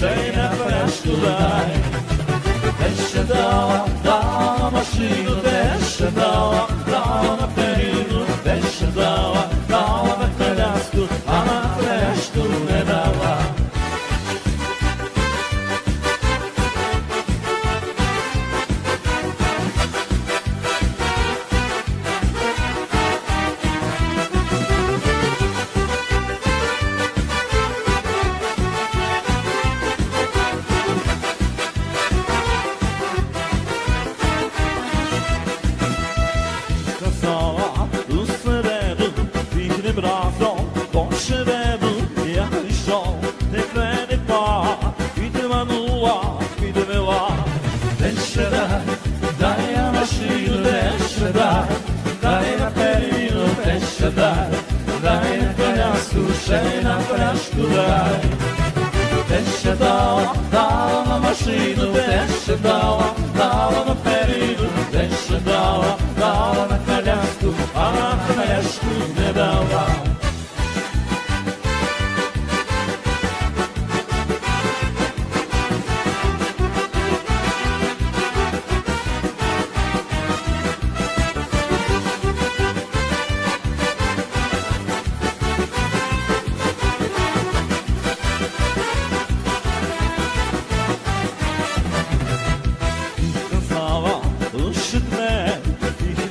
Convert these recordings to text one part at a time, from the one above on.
Shame Dala na perinu, deixa dala, dala na perinu, deixa dala, dala na calhastu, ah, na calhastu me dala.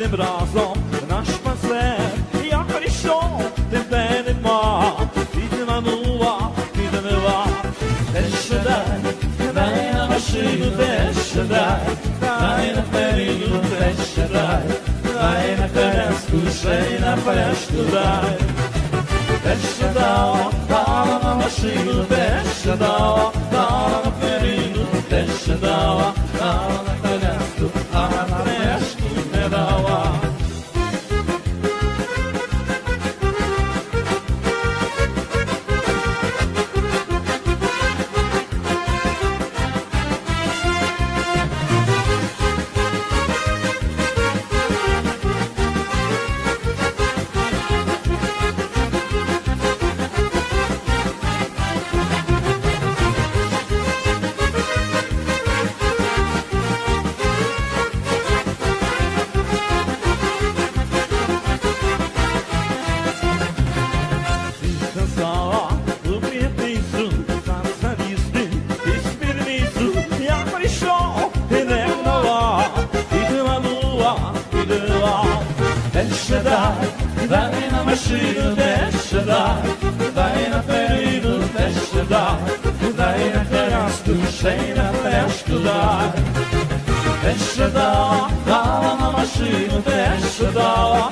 Їдем разом наш пансер. Я прийшов, тебе нема, підманула, підвела. Те ще дай, дай на машину, те ще дай, дай на перину, те ще дай, дай на коляску, ще й на пляшку дай. Те ще дала, дала на машину, те ще дала, дала на перину, те ще дала, дала на ще дай, дай на машину, те ще дай, дай на перину, де ще дай, дай на коляску, ще й на дай. Дала на машину, де ще дала,